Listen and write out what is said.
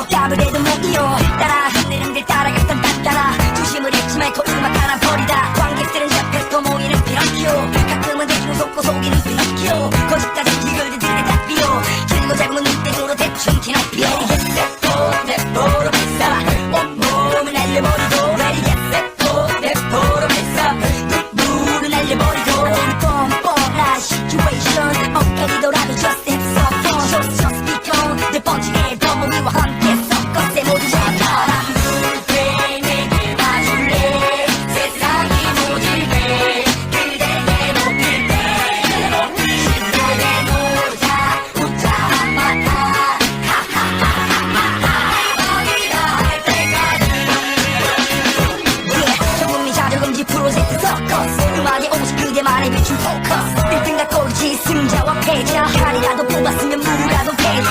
또 까불해도 목이요. 따라 흔들흔들 따라갔던 따따라. 중심을 잃지 말고 음악 하나 버리다. 관객들은 옆에 또 모이는 피노키오. 가끔은 대충 속고 속이는 피노키오. 거짓까지 음악의 오직 그대만의 비춘 포커스. 1등과 꼴찌 승자와 패자. 칼이라도 뽑았으면 무라도 패자